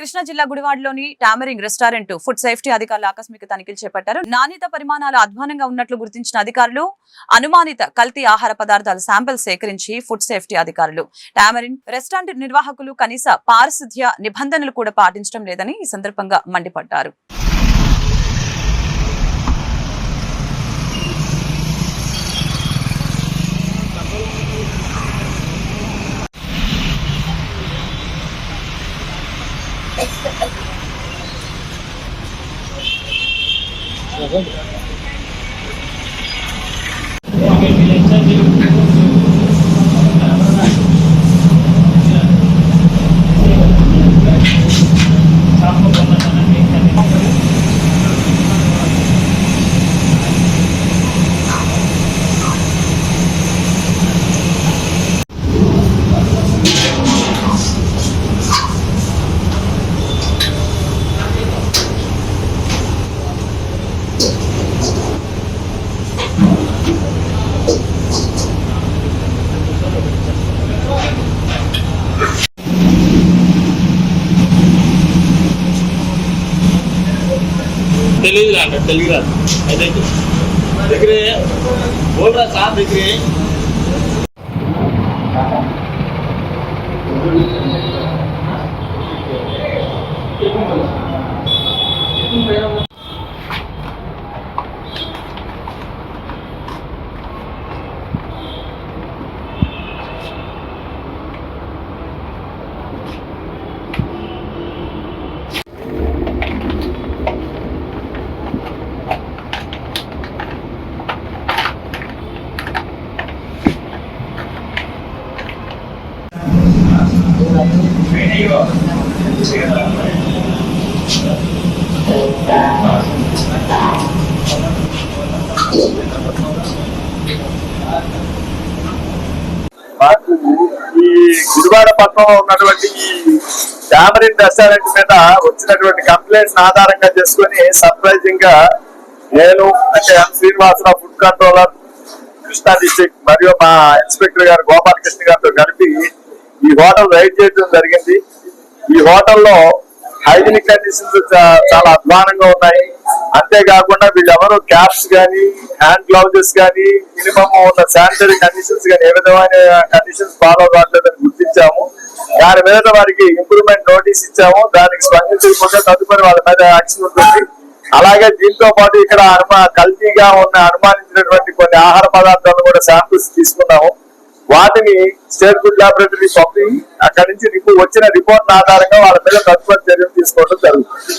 కృష్ణా జిల్లా గుడివాడలోని టామరింగ్ restaurant food safety అధికారులు ఆకస్మిక తనిఖీలు చేపట్టారు. నాణ్యత పరిమాణాలు అధ్వానంగా ఉన్నట్లు గుర్తించిన అధికారులు అనుమానిత కల్తీ ఆహార పదార్థాల శాంపిల్ సేకరించి ఫుడ్ సేఫ్టీ అధికారులు. టామరిన్ రెస్టారెంట్ నిర్వాహకులు కనీస పారిశుధ్య నిబంధనలు కూడా పాటించడం లేదని ఈ సందర్భంగా మండిపడ్డారు. 全部。తెలియదు రాదు తెలుగు రాదు అయితే దగ్గరే బోల్రా సార్ దగ్గరే మాకు ఈ గుడివాడ పక్కన ఉన్నటువంటి ఈ డామరిన్ రెస్టారెంట్ మీద వచ్చినటువంటి కంప్లైంట్స్ ఆధారంగా చేసుకుని సర్ప్రైజింగ్గా నేను అంటే M Srinivasarao food controller Krishna district మరియు మా ఇన్స్పెక్టర్ గారు గోపాలకృష్ణ గారితో కలిపి ఈ హోటల్ రైడ్ చేయడం జరిగింది. ఈ హోటల్లో హైజీనిక్ కండిషన్స్ చాలా అధ్వానంగా ఉన్నాయి. అంతేకాకుండా వీళ్ళెవరు క్యాప్స్ కానీ హ్యాండ్ గ్లౌజెస్ కానీ మినిమం ఉన్న శానిటరీ కండిషన్స్ కానీ ఏ విధమైన కండిషన్స్ ఫాలో కావట్లేదని గుర్తించాము. దాని మీద వారికి ఇంప్రూవ్మెంట్ నోటీస్ ఇచ్చాము. దానికి స్పందించకపోతే తదుపరి వాళ్ళ మీద యాక్షన్ ఉంటుంది. అలాగే దీంతో పాటు ఇక్కడ అనుమా కల్తీగా ఉన్న అనుమానించినటువంటి కొన్ని ఆహార పదార్థాలను కూడా శాంపిల్స్ తీసుకున్నాము. వాటిని స్టేట్ ఫుడ్ లాబొరేటరీ పంపి అక్కడి నుంచి వచ్చిన రిపోర్ట్ ఆధారంగా వాళ్ళ మీద తదుపరి చర్యలు తీసుకోవడం జరుగుతుంది.